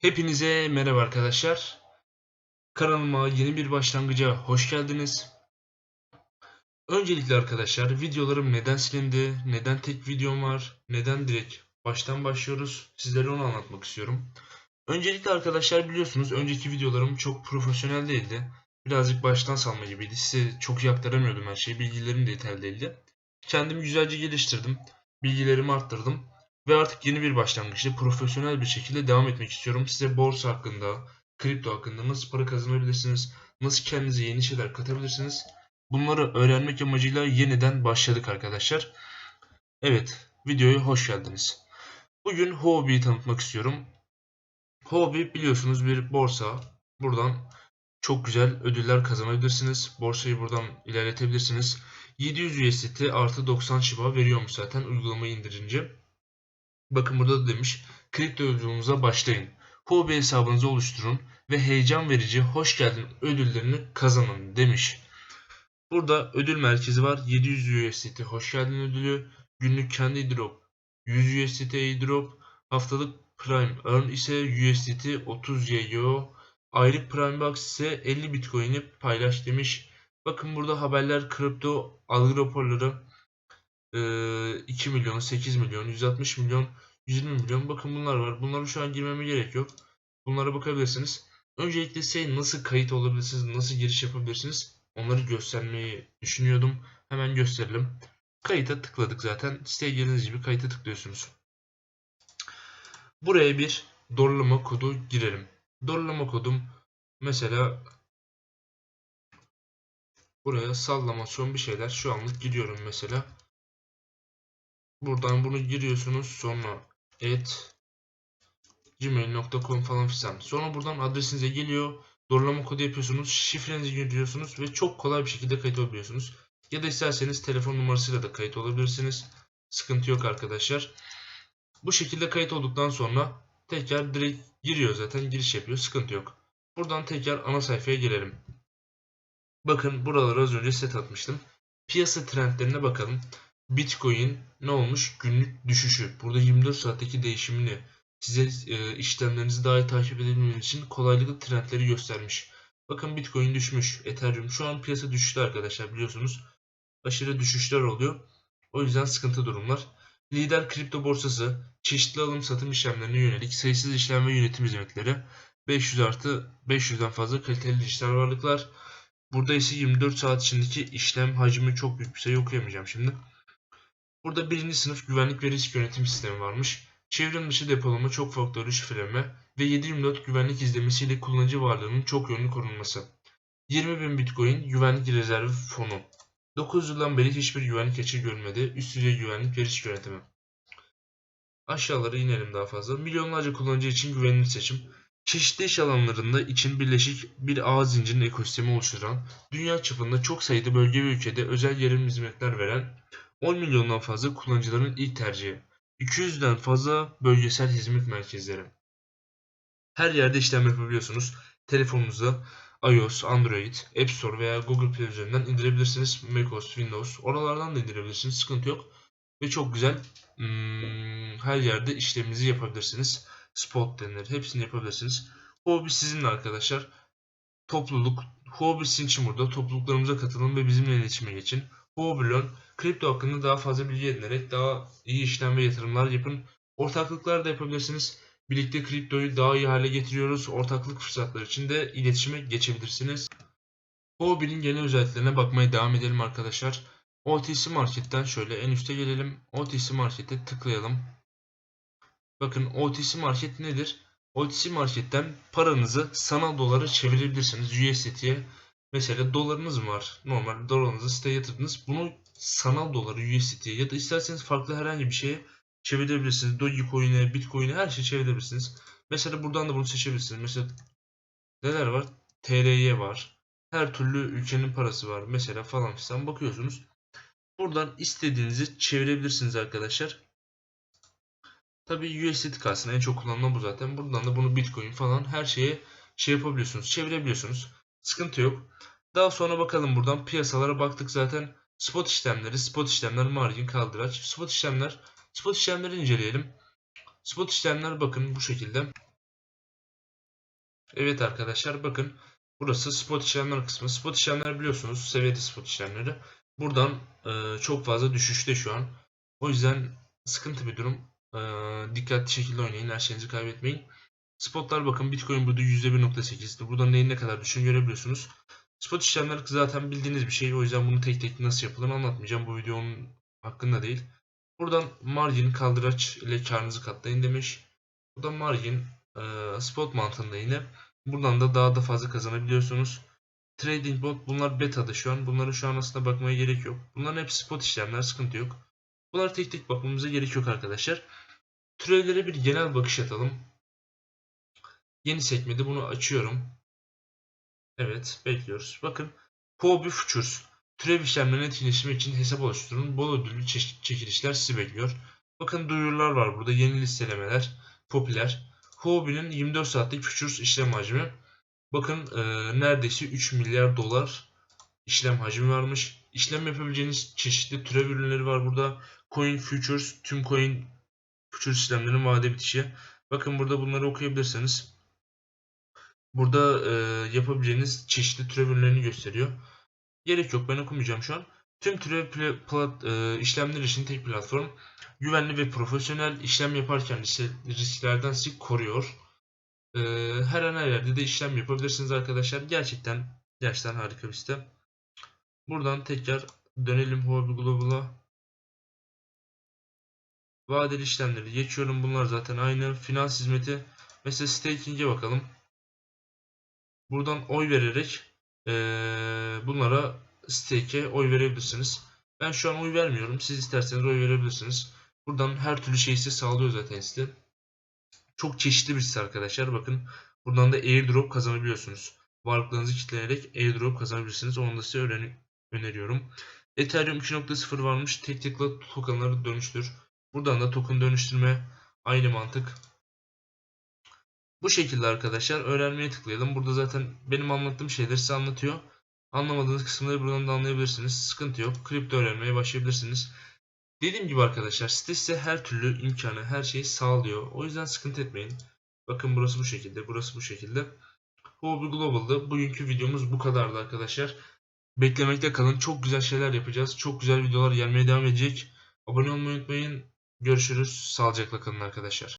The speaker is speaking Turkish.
Hepinize merhaba arkadaşlar. Kanalıma yeni bir başlangıca hoş geldiniz. Öncelikle arkadaşlar videolarım neden silindi, neden tek videom var, neden direkt baştan başlıyoruz sizlere onu anlatmak istiyorum. Öncelikle arkadaşlar biliyorsunuz önceki videolarım çok profesyonel değildi. Birazcık baştan salma gibiydi. Size çok iyi aktaramıyordum her şeyi. Bilgilerim de yeterli değildi. Kendimi güzelce geliştirdim. Bilgilerimi arttırdım. Ve artık yeni bir başlangıçta profesyonel bir şekilde devam etmek istiyorum. Size borsa hakkında, kripto hakkında nasıl para kazanabilirsiniz, nasıl kendinize yeni şeyler katabilirsiniz. Bunları öğrenmek amacıyla yeniden başladık arkadaşlar. Evet, videoya hoş geldiniz. Bugün Huobi'yi tanıtmak istiyorum. Huobi biliyorsunuz bir borsa. Buradan çok güzel ödüller kazanabilirsiniz. Borsayı buradan ilerletebilirsiniz. 700 USDT artı 90 Shiba veriyormuş zaten uygulamayı indirince. Bakın burada da demiş kripto yolculuğunuza başlayın. Huobi hesabınızı oluşturun ve heyecan verici hoş geldin ödüllerini kazanın demiş. Burada ödül merkezi var. 700 USDT hoş geldin ödülü. Günlük kendi drop 100 USDT drop. Haftalık Prime Earn ise USDT 30 YGO. Aylık Prime Box ise 50 Bitcoin'i paylaş demiş. Bakın burada haberler kripto algı raporları 2 milyon, 8 milyon, 160 milyon, 120 milyon. Bakın bunlar var. Bunlara şu an girmeme gerek yok. Bunlara bakabilirsiniz. Öncelikle size nasıl kayıt olabilirsiniz, nasıl giriş yapabilirsiniz onları göstermeyi düşünüyordum. Hemen gösterelim. Kayıta tıkladık zaten. Siteye girdiğiniz gibi kayıta tıklıyorsunuz. Buraya bir doğrulama kodu girelim. Doğrulama kodum mesela buraya sallamasyon bir şeyler şu anlık giriyorum mesela. Buradan bunu giriyorsunuz. Sonra et gmail.com falan filan. Sonra buradan adresinize geliyor. Doğrulama kodu yapıyorsunuz. Şifrenizi giriyorsunuz ve çok kolay bir şekilde kayıt olabiliyorsunuz. Ya da isterseniz telefon numarasıyla da kayıt olabilirsiniz. Sıkıntı yok arkadaşlar. Bu şekilde kayıt olduktan sonra tekrar direkt giriyor zaten. Giriş yapıyor. Sıkıntı yok. Buradan tekrar ana sayfaya gelelim. Bakın buralara az önce set atmıştım. Piyasa trendlerine bakalım. Bitcoin ne olmuş? Günlük düşüşü. Burada 24 saatteki değişimini size e, işlemlerinizi daha iyi takip edebilmeniz için kolaylıkla trendleri göstermiş. Bakın Bitcoin düşmüş. Ethereum şu an piyasa düşüşte arkadaşlar biliyorsunuz. Aşırı düşüşler oluyor. O yüzden sıkıntı durumlar. Lider kripto borsası çeşitli alım satım işlemlerine yönelik sayısız işlem ve yönetim hizmetleri 500 artı 500'den fazla kaliteli dijital varlıklar. Burada ise 24 saat içindeki işlem hacmi çok büyük bir sayı okuyamayacağım şimdi. Burada birinci sınıf güvenlik ve risk yönetim sistemi varmış. Çevrim dışı depolama, çok faktörlü şifreleme ve 7/24 güvenlik izlemesiyle kullanıcı varlığının çok yönlü korunması. 20.000 Bitcoin güvenlik rezervi fonu. 9 yıldan beri hiçbir güvenlik açığı görmedi. Üst düzey güvenlik ve risk yönetimi. Aşağılara inelim daha fazla. Milyonlarca kullanıcı için güvenilir seçim. Çeşitli iş alanlarında için birleşik bir ağ zincirinin ekosistemi oluşturan, dünya çapında çok sayıda bölge ve ülkede özel yerim hizmetler veren 10 milyondan fazla kullanıcıların ilk tercihi. 200'den fazla bölgesel hizmet merkezleri. Her yerde işlem yapabiliyorsunuz. Telefonunuzda iOS, Android, App Store veya Google Play üzerinden indirebilirsiniz. macOS, Windows oralardan da indirebilirsiniz. Sıkıntı yok. Ve çok güzel hmm, her yerde işleminizi yapabilirsiniz. Spot denir. Hepsini yapabilirsiniz. Hobi sizinle arkadaşlar. Topluluk. Hobi sizin için burada. Topluluklarımıza katılın ve bizimle iletişime geçin. Hobilon kripto hakkında daha fazla bilgi edinerek daha iyi işlem ve yatırımlar yapın. Ortaklıklar da yapabilirsiniz. Birlikte kriptoyu daha iyi hale getiriyoruz. Ortaklık fırsatları için de iletişime geçebilirsiniz. Hobinin genel özelliklerine bakmaya devam edelim arkadaşlar. OTC Market'ten şöyle en üste gelelim. OTC Market'e tıklayalım. Bakın OTC Market nedir? OTC Market'ten paranızı sanal dolara çevirebilirsiniz. USDT'ye Mesela dolarınız var? Normal dolarınızı siteye yatırdınız. Bunu sanal doları USDT'ye ya da isterseniz farklı herhangi bir şeye çevirebilirsiniz. Dogecoin'e, Bitcoin'e her şeyi çevirebilirsiniz. Mesela buradan da bunu seçebilirsiniz. Mesela neler var? TRY var. Her türlü ülkenin parası var. Mesela falan filan bakıyorsunuz. Buradan istediğinizi çevirebilirsiniz arkadaşlar. Tabi USDT kalsın en çok kullanılan bu zaten. Buradan da bunu Bitcoin falan her şeye şey yapabiliyorsunuz. Çevirebiliyorsunuz. Sıkıntı yok. Daha sonra bakalım buradan piyasalara baktık zaten. Spot işlemleri, spot işlemler, margin, kaldıraç. Spot işlemler, spot işlemleri inceleyelim. Spot işlemler bakın bu şekilde. Evet arkadaşlar bakın burası spot işlemler kısmı. Spot işlemler biliyorsunuz seviyede spot işlemleri. Buradan e, çok fazla düşüşte şu an. O yüzden sıkıntı bir durum. E, dikkatli şekilde oynayın. Her şeyinizi kaybetmeyin. Spotlar bakın Bitcoin burada %1.8'di. Buradan neyin ne kadar düşün görebiliyorsunuz. Spot işlemler zaten bildiğiniz bir şey. O yüzden bunu tek tek nasıl yapılır anlatmayacağım. Bu videonun hakkında değil. Buradan margin kaldıraç ile karınızı katlayın demiş. Burada margin e, spot mantığında yine. Buradan da daha da fazla kazanabiliyorsunuz. Trading bot bunlar beta'da şu an. Bunlara şu an aslında bakmaya gerek yok. Bunların hepsi spot işlemler sıkıntı yok. Bunlar tek tek bakmamıza gerek yok arkadaşlar. Türevlere bir genel bakış atalım. Yeni sekmede bunu açıyorum. Evet bekliyoruz. Bakın Huobi Futures. Türev işlemlerinin etkileşimi için hesap oluşturun. Bol ödüllü çe- çekilişler sizi bekliyor. Bakın duyurular var burada. Yeni listelemeler. Popüler. Huobi'nin 24 saatlik Futures işlem hacmi. Bakın e, neredeyse 3 milyar dolar işlem hacmi varmış. İşlem yapabileceğiniz çeşitli türev ürünleri var burada. Coin Futures, tüm coin Futures işlemlerinin vade bitişi. Bakın burada bunları okuyabilirsiniz. Burada e, yapabileceğiniz çeşitli türev ürünlerini gösteriyor. Gerek yok ben okumayacağım şu an. Tüm türev pla- plat, e, işlemler için tek platform. Güvenli ve profesyonel işlem yaparken risk- risklerden sizi koruyor. E, her an her yerde de işlem yapabilirsiniz arkadaşlar. Gerçekten gerçekten harika bir site. Buradan tekrar dönelim Huobi Global'a. Vadeli işlemleri geçiyorum. Bunlar zaten aynı. Finans hizmeti. Mesela staking'e bakalım. Buradan oy vererek eee, bunlara stake'e oy verebilirsiniz. Ben şu an oy vermiyorum. Siz isterseniz oy verebilirsiniz. Buradan her türlü şeyi size sağlıyor zaten site. Çok çeşitli bir site arkadaşlar. Bakın buradan da airdrop kazanabiliyorsunuz. Varlıklarınızı kitleyerek airdrop kazanabilirsiniz. Onu da size öneriyorum. Ethereum 2.0 varmış. Tek tıkla tokenları dönüştür. Buradan da token dönüştürme aynı mantık. Bu şekilde arkadaşlar öğrenmeye tıklayalım. Burada zaten benim anlattığım şeyleri size anlatıyor. Anlamadığınız kısımları buradan da anlayabilirsiniz. Sıkıntı yok. Kripto öğrenmeye başlayabilirsiniz. Dediğim gibi arkadaşlar site size her türlü imkanı, her şeyi sağlıyor. O yüzden sıkıntı etmeyin. Bakın burası bu şekilde, burası bu şekilde. Huobi Global'da bugünkü videomuz bu kadardı arkadaşlar. Beklemekte kalın. Çok güzel şeyler yapacağız. Çok güzel videolar gelmeye devam edecek. Abone olmayı unutmayın. Görüşürüz. Sağlıcakla kalın arkadaşlar.